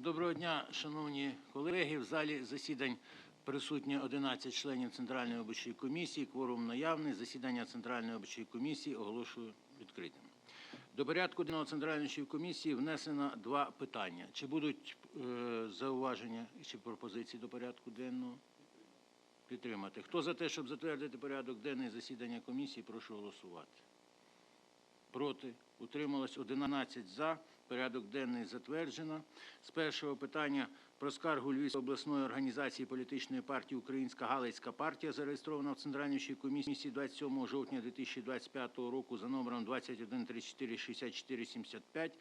Доброго дня, шановні колеги. В залі засідань присутні 11 членів Центральної виборчої комісії. Кворум наявний. Засідання Центральної виборчої комісії оголошую відкритим. До порядку денного Центральної комісії внесено два питання. Чи будуть е, зауваження чи пропозиції до порядку денного? Підтримати. Хто за те, щоб затвердити порядок денний засідання комісії, прошу голосувати. Проти? Утрималось 11 за. Порядок денний затверджено. З першого питання про скаргу Львівської обласної організації політичної партії Українська Галицька партія, зареєстрована в Центральній комісії 27 жовтня 2025 року за номером 21346475,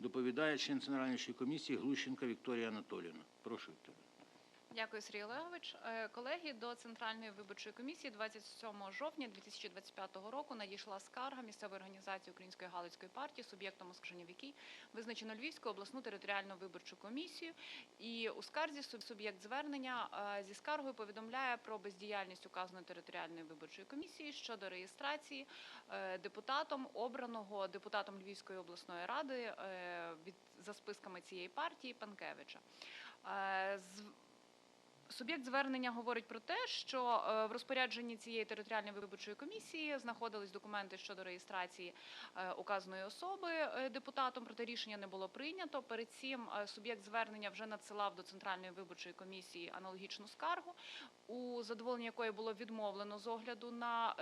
доповідає член Центральної комісії Глущенка Вікторія Анатоліївна. Прошу, Вікторія. Дякую, Сергій Олегович. Е, Колеги, до Центральної виборчої комісії 27 жовтня 2025 року надійшла скарга місцевої організації Української Галицької партії, суб'єктом оскарження в якій визначено Львівську обласну територіальну виборчу комісію. І у скарзі суб'єкт звернення е, зі скаргою повідомляє про бездіяльність указаної територіальної виборчої комісії щодо реєстрації е, депутатом обраного депутатом Львівської обласної ради від за списками цієї партії Панкевича. Суб'єкт звернення говорить про те, що е, в розпорядженні цієї територіальної виборчої комісії знаходились документи щодо реєстрації е, указаної особи е, депутатом, проте рішення не було прийнято. Перед цим суб'єкт звернення вже надсилав до центральної виборчої комісії аналогічну скаргу, у задоволенні якої було відмовлено з огляду на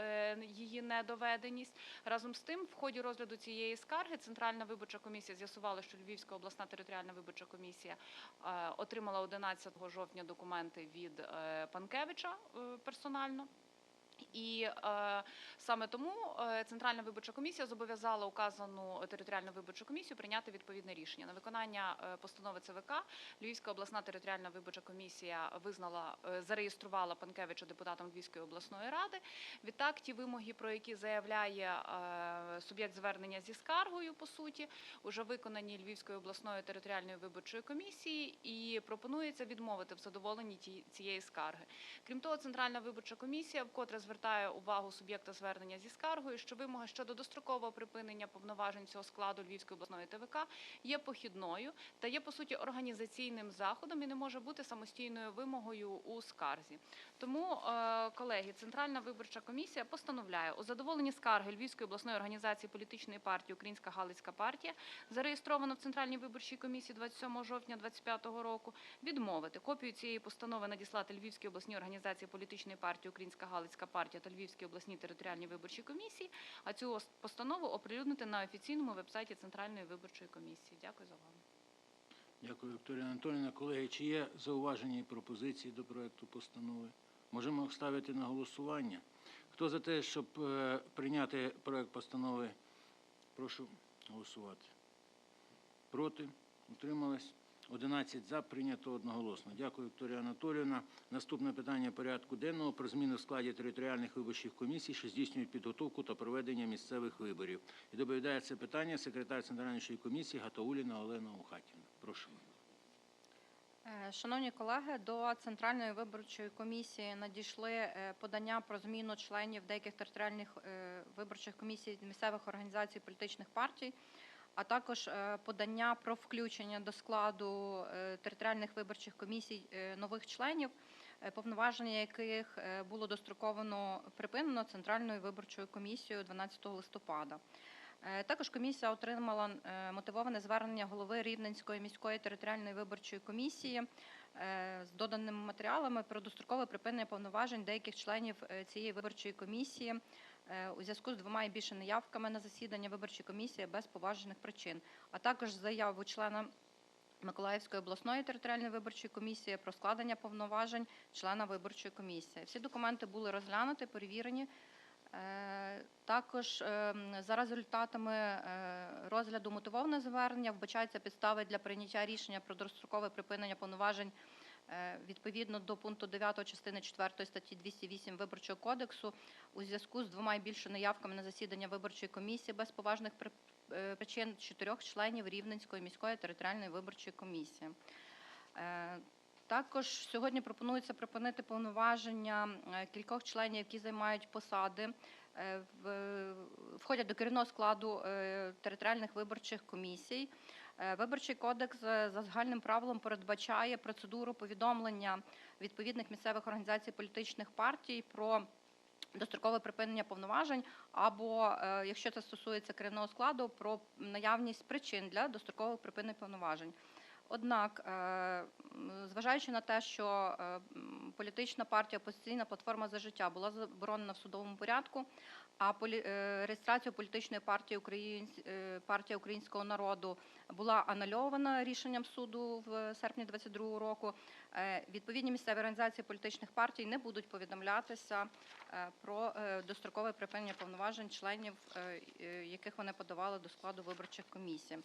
її недоведеність. Разом з тим, в ході розгляду цієї скарги Центральна виборча комісія з'ясувала, що Львівська обласна територіальна виборча комісія отримала 11 жовтня документи від е, Панкевича е, персонально. І е, саме тому е, Центральна виборча комісія зобов'язала указану територіальну виборчу комісію прийняти відповідне рішення. На виконання е, постанови ЦВК Львівська обласна територіальна виборча комісія визнала, е, зареєструвала Панкевича депутатом Львівської обласної ради. Відтак, ті вимоги, про які заявляє е, суб'єкт звернення зі скаргою, по суті, вже виконані Львівською обласною територіальною виборчою комісією, і пропонується відмовити в задоволенні цієї скарги. Крім того, Центральна виборча комісія вкотре звертає увагу суб'єкта звернення зі скаргою, що вимога щодо дострокового припинення повноважень цього складу Львівської обласної ТВК є похідною та є по суті організаційним заходом і не може бути самостійною вимогою у скарзі. Тому, е, колеги, Центральна виборча комісія постановляє у задоволенні скарги Львівської обласної організації політичної партії Українська Галицька партія, зареєстровано в Центральній виборчій комісії 27 жовтня 2025 року, відмовити копію цієї постанови надіслати Львівській обласній організації політичної партії Українська Галицька партія та Львівській обласній територіальній виборчій комісії, а цю постанову оприлюднити на офіційному вебсайті Центральної виборчої комісії. Дякую за увагу. Дякую, Вікторія Анатоліївна. Колеги, чи є зауваження і пропозиції до проекту постанови? Можемо ставити на голосування. Хто за те, щоб е, прийняти проект постанови, прошу голосувати. Проти? Утримались? 11 за, прийнято одноголосно. Дякую, Вікторія Анатоліївна. Наступне питання порядку денного про зміни в складі територіальних виборчих комісій, що здійснюють підготовку та проведення місцевих виборів. І доповідає це питання секретар Центральної комісії Гатауліна Олена Ухатівна. Прошу. Е, Шановні колеги, до Центральної виборчої комісії надійшли е, подання про зміну членів деяких територіальних е, виборчих комісій місцевих організацій політичних партій, а також е, подання про включення до складу е, територіальних виборчих комісій е, нових членів, повноваження яких було достроковано припинено Центральною виборчою комісією 12 листопада. Також комісія отримала мотивоване звернення голови Рівненської міської територіальної виборчої комісії з доданими матеріалами про дострокове припинення повноважень деяких членів цієї виборчої комісії у зв'язку з двома і більше неявками на засідання виборчої комісії без поважних причин, а також заяву члена Миколаївської обласної територіальної виборчої комісії про складення повноважень члена виборчої комісії. Всі документи були розглянуті, перевірені. Е, Також ем, за результатами е, розгляду мотивованого звернення вбачаються підстави для прийняття рішення про дострокове припинення повноважень е, відповідно до пункту 9 частини 4 статті 208 Виборчого кодексу у зв'язку з двома і більше неявками на засідання виборчої комісії без поважних е, причин чотирьох членів Рівненської міської територіальної виборчої комісії. Е, Також сьогодні пропонується припинити повноваження е, кількох членів, які займають посади, е, входять до керівного складу е, територіальних виборчих комісій. Е, Виборчий кодекс е, за загальним правилом передбачає процедуру повідомлення відповідних місцевих організацій політичних партій про дострокове припинення повноважень, або е, якщо це стосується керівного складу, про наявність причин для дострокового припинення повноважень. Однак, е, зважаючи на те, що е, політична партія опозиційна платформа за життя була заборонена в судовому порядку, а е, політичної партії «Українсь- е, партія українського народу була анульована рішенням суду в серпні 2022 року. е, Відповідні місцеві організації політичних партій не будуть повідомлятися про дострокове припинення повноважень членів, яких вони подавали до складу виборчих комісій.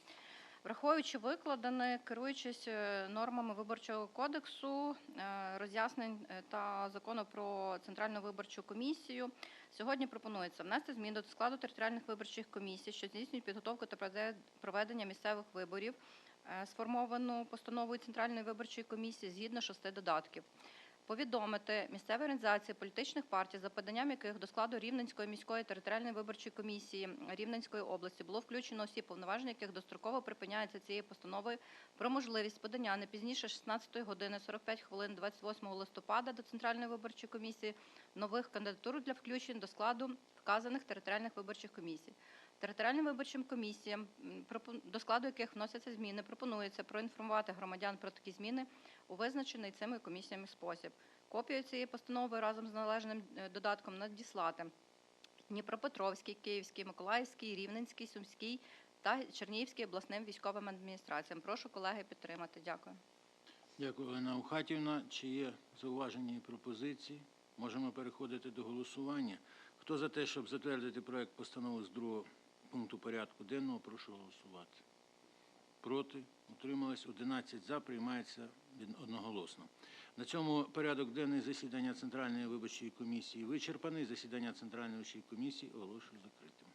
Враховуючи викладене, керуючись е, нормами виборчого кодексу, е, роз'яснень е, та закону про центральну виборчу комісію, сьогодні пропонується внести зміни до складу територіальних виборчих комісій, що здійснюють підготовку та проведення місцевих виборів, сформовану постановою центральної виборчої комісії згідно шести додатків. Повідомити місцеві організації політичних партій, за поданням яких до складу Рівненської міської територіальної виборчої комісії Рівненської області було включено осіб, повноваження яких достроково припиняється цією постановою про можливість подання не пізніше 16 години 45 хвилин 28 листопада до Центральної виборчої комісії нових кандидатур для включень до складу вказаних територіальних виборчих комісій. Територіальним виборчим комісіям, до складу яких вносяться зміни, пропонується проінформувати громадян про такі зміни у визначений цими комісіями спосіб. Копію цієї постанови разом з належним е, додатком надіслати Дніпропетровський, Київський, Миколаївський, Рівненський, Сумський та Чернігівський обласним військовим адміністраціям. Прошу колеги підтримати. Дякую. Дякую, Олена Ухатівна. Чи є зауваження і пропозиції? Можемо переходити до голосування. Хто за те, щоб затвердити проект постанови з другого пункту порядку денного, прошу голосувати. Проти? утрималось 11 за. Приймається одноголосно. На цьому порядок денний засідання Центральної виборчої комісії вичерпаний. Засідання Центральної виборчої комісії оголошую закритим.